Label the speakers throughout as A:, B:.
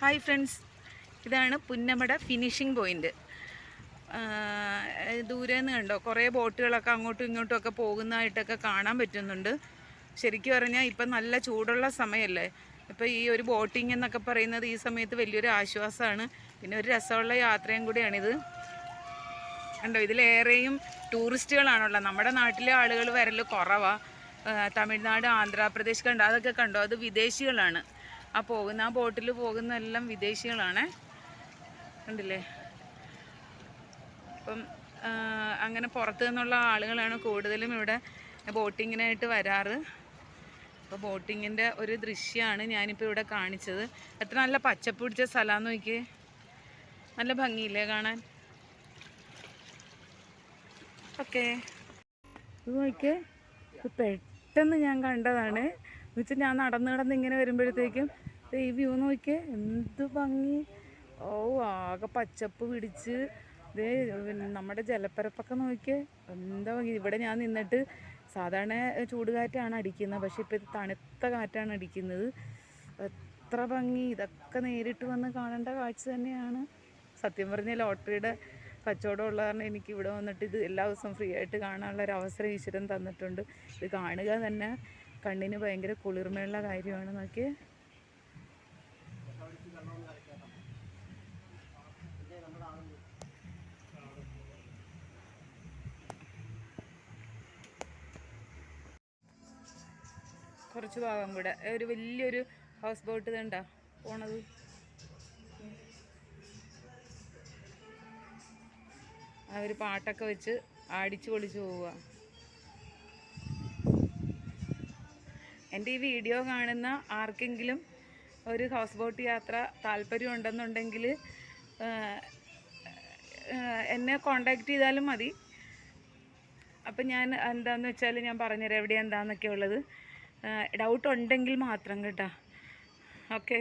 A: Hi friends. ഇതാണ് Punnamada finishing point. ദൂരെ നിന്ന് കണ്ടോ? കുറേ ബോട്ടുകളൊക്കെ അങ്ങോട്ടും ഇങ്ങോട്ടും ഒക്കെ പോകുന്നതായിട്ടൊക്കെ കാണാൻ പറ്റുന്നുണ്ട്. ശരിക്കും പറഞ്ഞാൽ ഇപ്പം നല്ല ചൂടുള്ള സമയമല്ലേ ഇപ്പോൾ ഈ ഒരു ബോട്ടിംഗ് എന്നൊക്കെ പറയുന്നത് ഈ സമയത്ത് വലിയൊരു ആശ്വാസമാണ് പിന്നെ ഒരു രസമുള്ള യാത്രയും കൂടിയാണിത്. കണ്ടോ? ഇതിലേറെയും ടൂറിസ്റ്റുകളാണുള്ളത്. നമ്മുടെ നാട്ടിലെ ആളുകൾ വരൽ കുറവാണ് തമിഴ്നാട് ആന്ധ്രാപ്രദേശ് കണ്ടോ? അതൊക്കെ കണ്ടോ? അത് വിദേശികളാണ്. ആ പോകുന്ന ആ ബോട്ടിൽ പോകുന്ന എല്ലാം വിദേശികളാണ്. കണ്ടില്ലേ? അപ്പം അങ്ങനെ പുറത്തു നിന്നുള്ള ആളുകളാണ് കൂടുതലും ഇവിടെ ബോട്ടിങ്ങിനായിട്ട് വരാറ്. അപ്പോൾ ബോട്ടിങ്ങിന്റെ ഒരു ദൃശ്യമാണ് ഞാനിപ്പോൾ ഇവിടെ കാണിച്ചത്. എത്ര നല്ല പച്ചപ്പ് പിടിച്ച സ്ഥലമാണെന്ന് നോക്കിയേ. നല്ല ഭംഗിയില്ലേ കാണാൻ? ഓക്കെ. നോക്കിയേ പെട്ടെന്ന് ഞാൻ കണ്ടതാണ്. എന്നുവെച്ചാൽ ഞാൻ നടന്ന് നടന്ന് ഇങ്ങനെ വരുമ്പോഴത്തേക്കും ഈ വ്യൂ നോക്കിയേ എന്ത് ഭംഗി. ഓ ആകെ പച്ചപ്പ് പിടിച്ച്. ഇതേ നമ്മുടെ ജലപ്പരപ്പൊക്കെ നോക്കിയേ എന്താ ഭംഗി. ഇവിടെ ഞാൻ നിന്നിട്ട് സാധാരണ ചൂടുകാറ്റാണ് അടിക്കുന്നത് പക്ഷെ ഇപ്പോൾ ഇത് തണുത്ത കാറ്റാണ് അടിക്കുന്നത്. എത്ര ഭംഗി. ഇതൊക്കെ നേരിട്ട് വന്ന് കാണേണ്ട കാഴ്ച തന്നെയാണ്. സത്യം പറഞ്ഞ ലോട്ടറിയുടെ കച്ചവടം ഉള്ള കാരണം എനിക്ക് ഇവിടെ വന്നിട്ട് ഇത് എല്ലാ ദിവസവും ഫ്രീ ആയിട്ട് കാണാനുള്ള അവസരം ഈശ്വരൻ തന്നിട്ടുണ്ട്. ഇത് കാണുക തന്നെ കണ്ണിന് ഭയങ്കര കുളിർമയുള്ള കാര്യമാണ് നോക്കിയേ കുറച്ച് ഭാഗം കൂടെ. ഒരു വലിയൊരു ഹൗസ് ബോട്ട് ഇതുണ്ടോ പോണത്. അവർ പാട്ടൊക്കെ വെച്ച് ആടിച്ചു പൊളിച്ചു പോവുക. എന്റെ ഈ വീഡിയോ കാണുന്ന ആർക്കെങ്കിലും ഒരു ഹൗസ് ബോട്ട് യാത്ര താല്പര്യം ഉണ്ടെന്നുണ്ടെങ്കിൽ എന്നെ കോണ്ടാക്ട് ചെയ്താലും മതി. അപ്പം ഞാൻ എന്താന്ന് വെച്ചാൽ ഞാൻ പറഞ്ഞുതരാം എവിടെ എന്താന്നൊക്കെ ഉള്ളത്. ഡൗട്ട് ഉണ്ടെങ്കിൽ മാത്രം കേട്ടോ. ഓക്കെ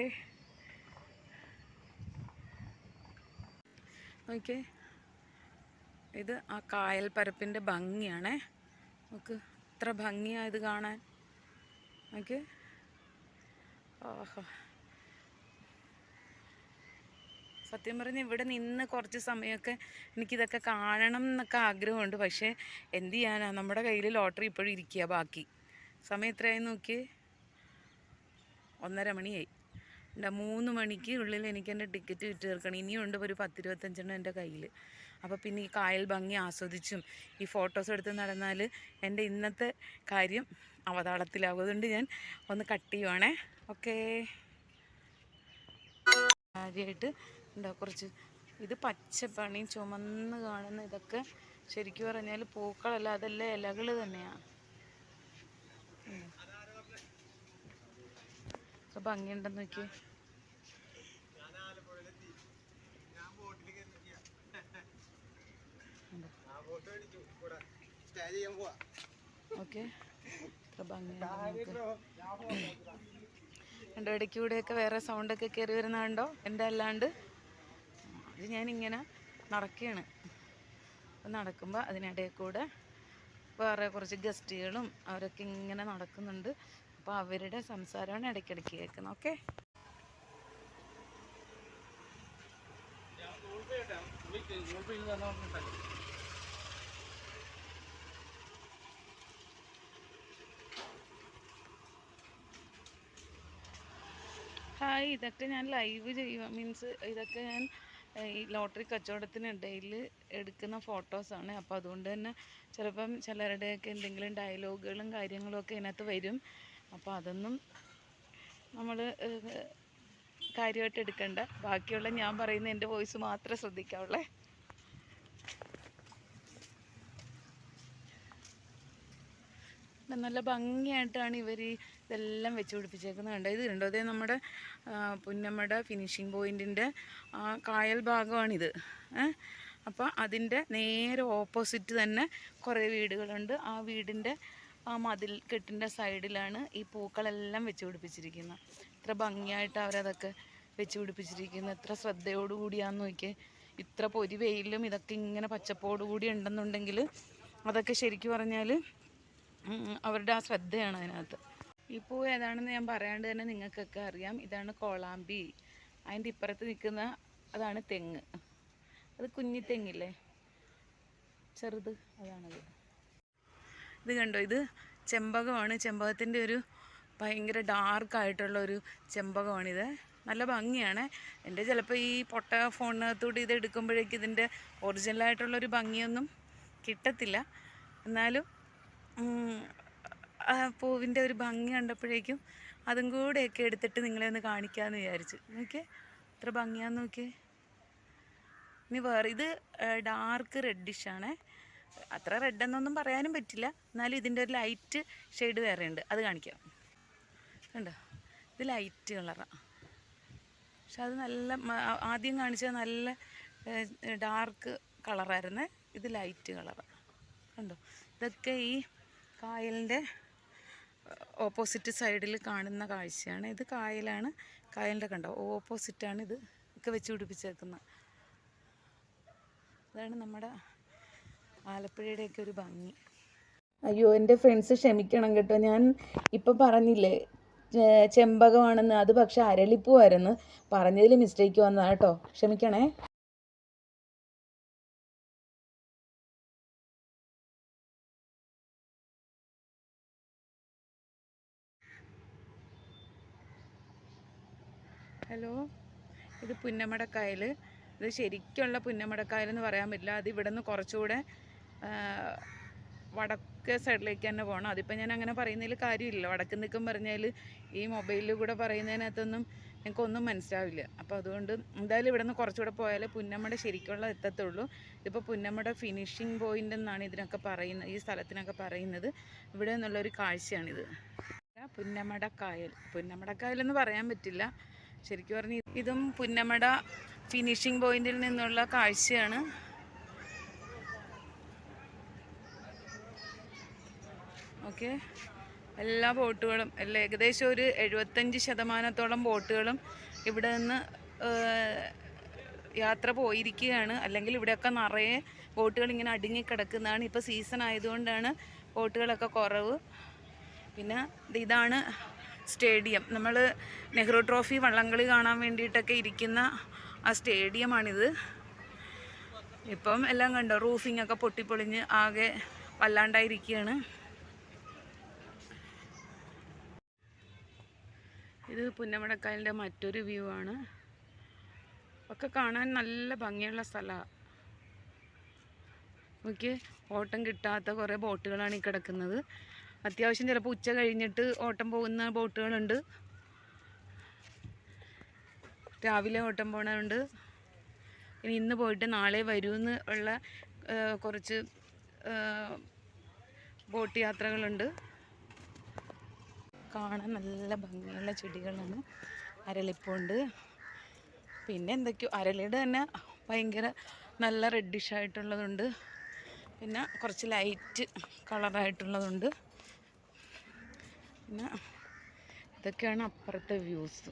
A: ഓക്കെ ഇത് ആ കായൽ പരപ്പിന്റെ ഭംഗിയാണേ. നമുക്ക് ഇത്ര ഭംഗിയാണ് ഇത് കാണാൻ. ഓക്കെ ഓഹോ സത്യം പറഞ്ഞ് ഇവിടെ നിന്ന് കുറച്ച് സമയമൊക്കെ എനിക്കിതൊക്കെ കാണണം എന്നൊക്കെ ആഗ്രഹമുണ്ട്. പക്ഷേ എന്ത് ചെയ്യാനാ? നമ്മുടെ കയ്യിൽ ലോട്ടറി ഇപ്പോഴും ഇരിക്കുക ബാക്കി. സമയം എത്രയായി നോക്കിയേ? ഒന്നര മണിയായി. എന്റെ മൂന്ന് മണിക്ക് ഉള്ളിൽ എനിക്ക് എന്റെ ടിക്കറ്റ് വിറ്റ് തീർക്കണം. ഇനിയുണ്ട് ഒരു പത്തിരുപത്തഞ്ചെണ്ണം എന്റെ കയ്യിൽ അപ്പോൾ പിന്നെ ഈ കായൽ ഭംഗി ആസ്വദിച്ചും ഈ ഫോട്ടോസ് എടുത്ത് നടന്നാൽ എന്റെ ഇന്നത്തെ കാര്യം അവതാളത്തിലാവും അതുകൊണ്ട് ഞാൻ. ഒന്ന് കട്ട് ചെയ്യുവാണേ. ഓക്കേ. കാര്യമായിട്ട് എന്താ കുറച്ച് ഇത് പച്ചപ്പണി ചുമന്ന് കാണുന്ന ഇതൊക്കെ ശരിക്കും പറഞ്ഞാൽ പൂക്കളല്ല അതെല്ലാം ഇലകൾ തന്നെയാണ് ഒക്കെ ഭംഗിയുണ്ടെന്ന് നോക്കിയേ. ഓക്കെ. ഇത്ര ഭംഗിയാണ്. എന്റെ ഇടയ്ക്ക് കൂടെയൊക്കെ വേറെ സൗണ്ടൊക്കെ കയറി വരുന്നുണ്ടോ എന്റെ അല്ലാണ്ട്. അത് ഞാനിങ്ങനെ നടക്കുകയാണ്. അപ്പം നടക്കുമ്പോൾ അതിനിടയിൽ കൂടെ വേറെ കുറച്ച് ഗസ്റ്റുകളും അവരൊക്കെ ഇങ്ങനെ നടക്കുന്നുണ്ട്. അപ്പോൾ അവരുടെ സംസാരമാണ് ഇടയ്ക്കിടയ്ക്ക് കേൾക്കുന്നത് ഓക്കെ? ഹായ് ഇതൊക്കെ ഞാൻ ലൈവ് ചെയ്യുക മീൻസ് ഇതൊക്കെ ഞാൻ ഈ ലോട്ടറി കച്ചവടത്തിനിടയിൽ എടുക്കുന്ന ഫോട്ടോസാണ് അപ്പോൾ അതുകൊണ്ട് തന്നെ ചിലപ്പം ചിലരുടെയൊക്കെ എന്തെങ്കിലും ഡയലോഗുകളും കാര്യങ്ങളും ഒക്കെ ഇതിനകത്ത് വരും. അപ്പോൾ അതൊന്നും നമ്മൾ കാര്യമായിട്ട് എടുക്കണ്ട. ബാക്കിയുള്ള ഞാൻ പറയുന്ന എന്റെ വോയിസ് മാത്രമേ ശ്രദ്ധിക്കാവുള്ളേ. നല്ല ഭംഗിയായിട്ടാണ് ഇവർ ഇതെല്ലാം വെച്ച് പിടിപ്പിച്ചേക്കുന്നത് കണ്ടോ? ഇത് കണ്ടോ? അതേ നമ്മുടെ പുന്നമ്മയുടെ ഫിനിഷിംഗ് പോയിന്റിന്റെ ആ കായൽ ഭാഗമാണിത്. അപ്പോൾ അതിന്റെ നേരെ ഓപ്പോസിറ്റ് തന്നെ കുറേ വീടുകളുണ്ട്. ആ വീടിന്റെ ആ മതിൽ കെട്ടിന്റെ സൈഡിലാണ് ഈ പൂക്കളെല്ലാം വെച്ച് പിടിപ്പിച്ചിരിക്കുന്നത്. ഇത്ര ഭംഗിയായിട്ട് അവരതൊക്കെ വെച്ച് പിടിപ്പിച്ചിരിക്കുന്നത് എത്ര ശ്രദ്ധയോടുകൂടിയാന്ന് നോക്കിയേ. ഇത്ര പൊരി വെയിലും ഇതൊക്കെ ഇങ്ങനെ പച്ചപ്പോടുകൂടി ഉണ്ടെന്നുണ്ടെങ്കിൽ അതൊക്കെ ശരിക്കും പറഞ്ഞാൽ അവരുടെ ആ ശ്രദ്ധയാണ് അതിനകത്ത്. ഈ പൂ ഏതാണെന്ന് ഞാൻ പറയാണ്ട് തന്നെ നിങ്ങൾക്കൊക്കെ അറിയാം. ഇതാണ് കോളാമ്പി. അതിന്റെ ഇപ്പുറത്ത് നിൽക്കുന്ന അതാണ് തെങ്ങ്. അത് കുഞ്ഞി തെങ്ങില്ലേ? ചെറുത് അതാണത്. ഇത് കണ്ടോ? ഇത് ചെമ്പകമാണ്. ചെമ്പകത്തിന്റെ ഒരു ഭയങ്കര ഡാർക്കായിട്ടുള്ള ഒരു ചെമ്പകമാണിത്. നല്ല ഭംഗിയാണ്. എന്റെ ചിലപ്പോൾ ഈ പൊട്ട ഫോണിനകത്തൂടെ ഇത് എടുക്കുമ്പോഴേക്കും ഇതിന്റെ ഒറിജിനലായിട്ടുള്ളൊരു ഭംഗിയൊന്നും കിട്ടത്തില്ല. എന്നാലും പൂവിന്റെ ഒരു ഭംഗി കണ്ടപ്പോഴേക്കും അതും കൂടെയൊക്കെ എടുത്തിട്ട് നിങ്ങളെ ഒന്ന് കാണിക്കാമെന്ന് വിചാരിച്ചു. നോക്കിയേ എത്ര ഭംഗിയാന്ന് നോക്കിയേ. ഇനി വേറെ ഇത് ഡാർക്ക് റെഡിഷാണ് അത്ര റെഡ് എന്നൊന്നും പറയാനും പറ്റില്ല. എന്നാലും ഇതിന്റെ ഒരു ലൈറ്റ് ഷെയ്ഡ് വേറെ ഉണ്ട്. അത് കാണിക്കാം. കണ്ടോ? ഇത് ലൈറ്റ് കളറാണ് പക്ഷെ അത് നല്ല ആദ്യം കാണിച്ചാൽ നല്ല ഡാർക്ക് കളറായിരുന്നു ഇത് ലൈറ്റ് കളറാണ് കണ്ടോ? ഇതൊക്കെ ഈ കായലിന്റെ ഓപ്പോസിറ്റ് സൈഡിൽ കാണുന്ന കാഴ്ചയാണ്. ഇത് കായലാണ്. കായലിന്റെ കണ്ടോ? ഓപ്പോസിറ്റാണ് ഇത്. ഒക്കെ വെച്ച് പിടിപ്പിച്ചേക്കുന്നത് അതാണ് നമ്മുടെ ആലപ്പുഴയുടെയൊക്കെ ഒരു ഭംഗി. അയ്യോ എന്റെ ഫ്രണ്ട്സ് ക്ഷമിക്കണം കേട്ടോ. ഞാൻ ഇപ്പം പറഞ്ഞില്ലേ ചെമ്പകമാണെന്ന്. അത് പക്ഷെ അരളിപ്പൂവായിരുന്നു. പറഞ്ഞതിൽ മിസ്റ്റേക്ക് വന്നതാണ് കേട്ടോ. ക്ഷമിക്കണേ. ഹലോ? ഇത് പുന്നമടക്കായൽ ഇത് ശരിക്കുള്ള പുന്നമടക്കായൽ എന്ന് പറയാൻ പറ്റില്ല. അത് ഇവിടെ നിന്ന് കുറച്ചുകൂടെ വടക്ക് സൈഡിലേക്ക് തന്നെ പോകണം അതിപ്പോൾ ഞാൻ അങ്ങനെ പറയുന്നതിൽ കാര്യമില്ല. വടക്ക് നിൽക്കും പറഞ്ഞാൽ ഈ മൊബൈലിൽ കൂടെ പറയുന്നതിനകത്തൊന്നും എനിക്കൊന്നും മനസ്സിലാവില്ല. അപ്പോൾ അതുകൊണ്ട് എന്തായാലും ഇവിടെ നിന്ന് കുറച്ചുകൂടെ പോയാൽ പുന്നമട ശരിക്കുള്ള എത്തത്തുള്ളൂ. ഇതിപ്പോൾ പുന്നമട ഫിനിഷിംഗ് പോയിന്റ് എന്നാണ് ഇതിനൊക്കെ പറയുന്നത് ഈ സ്ഥലത്തിനൊക്കെ പറയുന്നത്. ഇവിടെ നിന്നുള്ളൊരു കാഴ്ചയാണിത്. പുന്നമടക്കായൽ. പുന്നമടക്കായൽ പുന്നമട കായൽ എന്ന് പറയാൻ പറ്റില്ല. ശരിക്കും പറഞ്ഞാൽ ഇതും പുന്നമട ഫിനിഷിംഗ് പോയിന്റിൽ നിന്നുള്ള കാഴ്ചയാണ്. ഓക്കെ എല്ലാ ബോട്ടുകളും എല്ലാ ഏകദേശം ഒരു എഴുപത്തഞ്ച് ശതമാനത്തോളം ബോട്ടുകളും ഇവിടെ നിന്ന് യാത്ര പോയിരിക്കുകയാണ്. അല്ലെങ്കിൽ ഇവിടെയൊക്കെ നിറയെ ബോട്ടുകൾ ഇങ്ങനെ അടുങ്ങി കിടക്കുന്നതാണ്. ഇപ്പോൾ സീസൺ ആയതുകൊണ്ടാണ് ബോട്ടുകളൊക്കെ കുറവ്. പിന്നെ ഇതാണ് സ്റ്റേഡിയം. നമ്മൾ നെഹ്റു ട്രോഫി വള്ളംകളി കാണാൻ വേണ്ടിയിട്ടൊക്കെ ഇരിക്കുന്ന ആ സ്റ്റേഡിയമാണിത്. ഇപ്പം എല്ലാം കണ്ടോ? റൂഫിംഗ് ഒക്കെ പൊട്ടിപ്പൊളിഞ്ഞ് ആകെ വല്ലാണ്ടായിരിക്കുകയാണ് ഇത് പുന്നമടക്കായലിന്റെ മറ്റൊരു വ്യൂ ആണ്. ഒക്കെ കാണാൻ നല്ല ഭംഗിയുള്ള സ്ഥലമാണ് നോക്കിയേ ഓട്ടം കിട്ടാത്ത കുറേ ബോട്ടുകളാണ് ഈ കിടക്കുന്നത്. അത്യാവശ്യം ചിലപ്പോൾ ഉച്ച കഴിഞ്ഞിട്ട് ഓട്ടം പോകുന്ന ബോട്ടുകളുണ്ട്. രാവിലെ ഓട്ടം പോണുണ്ട് ഇനി ഇന്ന് പോയിട്ട് നാളെ വരുമെന്ന് ഉള്ള കുറച്ച് ബോട്ട് യാത്രകളുണ്ട്. കാണാൻ നല്ല ഭംഗിയുള്ള ചെടികളാണ് അരളിപ്പുണ്ട്. പിന്നെ എന്തൊക്കെയോ അരളിയുടെ തന്നെ ഭയങ്കര നല്ല റെഡിഷ് ആയിട്ടുള്ളതുണ്ട്. പിന്നെ കുറച്ച് ലൈറ്റ് കളറായിട്ടുള്ളതുണ്ട് പിന്നെ ഇതൊക്കെയാണ് അപ്പുറത്തെ വ്യൂസ്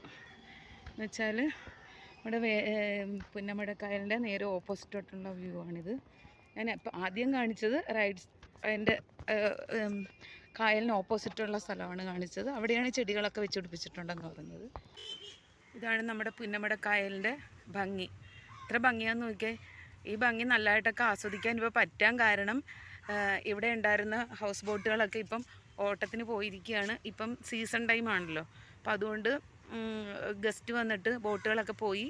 A: എന്ന് വെച്ചാൽ ഇവിടെ വേ പുന്നമടക്കായലിന്റെ നേരെ ഓപ്പോസിറ്റായിട്ടുള്ള വ്യൂ ആണിത്. ഞാൻ ആദ്യം കാണിച്ചത് റൈറ്റ് അതിന്റെ കായലിന് ഓപ്പോസിറ്റുള്ള സ്ഥലമാണ് കാണിച്ചത്. അവിടെയാണ് ചെടികളൊക്കെ വെച്ച് പിടിപ്പിച്ചിട്ടുണ്ടെന്ന് പറഞ്ഞത്. ഇതാണ് നമ്മുടെ പുന്നമട കായലിന്റെ ഭംഗി. ഇത്ര ഭംഗിയാന്ന് നോക്കിയാൽ ഈ ഭംഗി നല്ലതായിട്ടൊക്കെ ആസ്വദിക്കാൻ ഇപ്പോൾ പറ്റാൻ കാരണം ഇവിടെ ഉണ്ടായിരുന്ന ഹൗസ് ബോട്ടുകളൊക്കെ ഇപ്പം ഓട്ടത്തിന് പോയിരിക്കുകയാണ്. ഇപ്പം സീസൺ ടൈം ആണല്ലോ. അപ്പം അതുകൊണ്ട് ഗസ്റ്റ് വന്നിട്ട് ബോട്ടുകളൊക്കെ പോയി.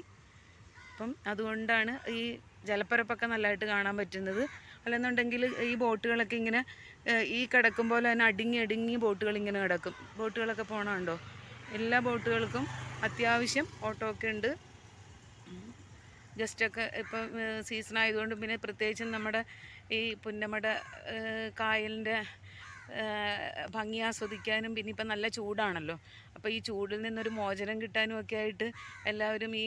A: അപ്പം അതുകൊണ്ടാണ് ഈ ജലപ്പരപ്പൊക്കെ നല്ലതായിട്ട് കാണാൻ പറ്റുന്നത്. അല്ലെന്നുണ്ടെങ്കിൽ ഈ ബോട്ടുകളൊക്കെ ഇങ്ങനെ ഈ കിടക്കും പോലെ തന്നെ അടുങ്ങി അടുങ്ങി ബോട്ടുകൾ ഇങ്ങനെ കിടക്കും. ബോട്ടുകളൊക്കെ പോകണമുണ്ടോ എല്ലാ ബോട്ടുകൾക്കും അത്യാവശ്യം ഓട്ടോ ഒക്കെ ഉണ്ട്. ഗസ്റ്റൊക്കെ ഇപ്പം സീസൺ ആയതുകൊണ്ട് പിന്നെ പ്രത്യേകിച്ചും നമ്മുടെ ഈ പുന്നമട കായലിന്റെ ഭംഗി ആസ്വദിക്കാനും പിന്നെ ഇപ്പം നല്ല ചൂടാണല്ലോ. അപ്പോൾ ഈ ചൂടിൽ നിന്നൊരു മോചനം കിട്ടാനും ഒക്കെ ആയിട്ട് എല്ലാവരും ഈ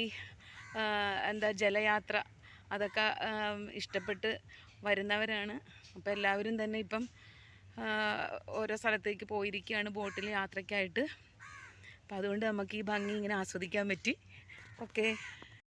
A: എന്താ ജലയാത്ര അതൊക്കെ ഇഷ്ടപ്പെട്ട് വരുന്നവരാണ്. അപ്പോൾ എല്ലാവരും തന്നെ ഇപ്പം ഓരോ സ്ഥലത്തേക്ക് പോയിരിക്കുകയാണ് ബോട്ടിൽ യാത്രയ്ക്കായിട്ട്. അപ്പോൾ അതുകൊണ്ട് നമുക്ക് ഈ ഭംഗി ഇങ്ങനെ ആസ്വദിക്കാൻ പറ്റി. ഓക്കെ.